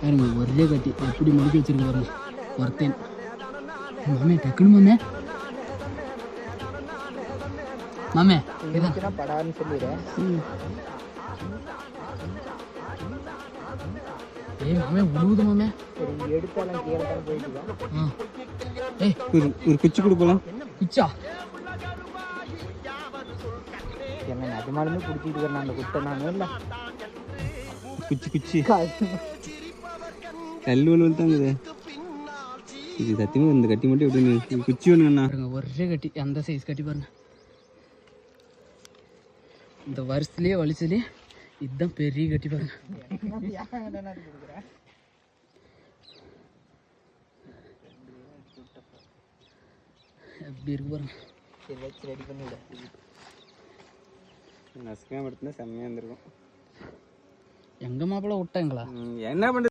பாருங்க ஒரே கட்டி. எப்படி முடிக்க வச்சிருக்கு பாருங்க. ஒருத்தன். மாமே டக்குனு மாமே. மாமே படான்னு சொல்லிடுறேன் ஏய் மாமே உழுவுது மாமே. எடுத்தாலும் கீழே தான் போயிட்டு ஏய் ஒரு ஒரு குச்சி கொடுக்கலாம் குச்சா? என்ன நிஜமாலுமே பிடிச்சிட்டு வரேன் அந்த குட்டை நான் இல்லை. குச்சி குச்சி. கல் இது சத்தியமாக இந்த கட்டி மட்டும் எப்படி குச்சி ஒன்றுண்ணா ஒரே கட்டி அந்த சைஸ் கட்டி பாருங்க. இந்த வருஷத்துலேயே வலிச்சுலேயே இதுதான் பெரிய கட்டி பாருங்க. எப்படி இருக்கு பாருங்க. ரெடி பண்ணிவிட நசுக்காம எடுத்துனா செம்மையாக இருந்திருக்கும். எங்க மாப்பிள்ள விட்டாங்களா? என்ன பண்ணுறது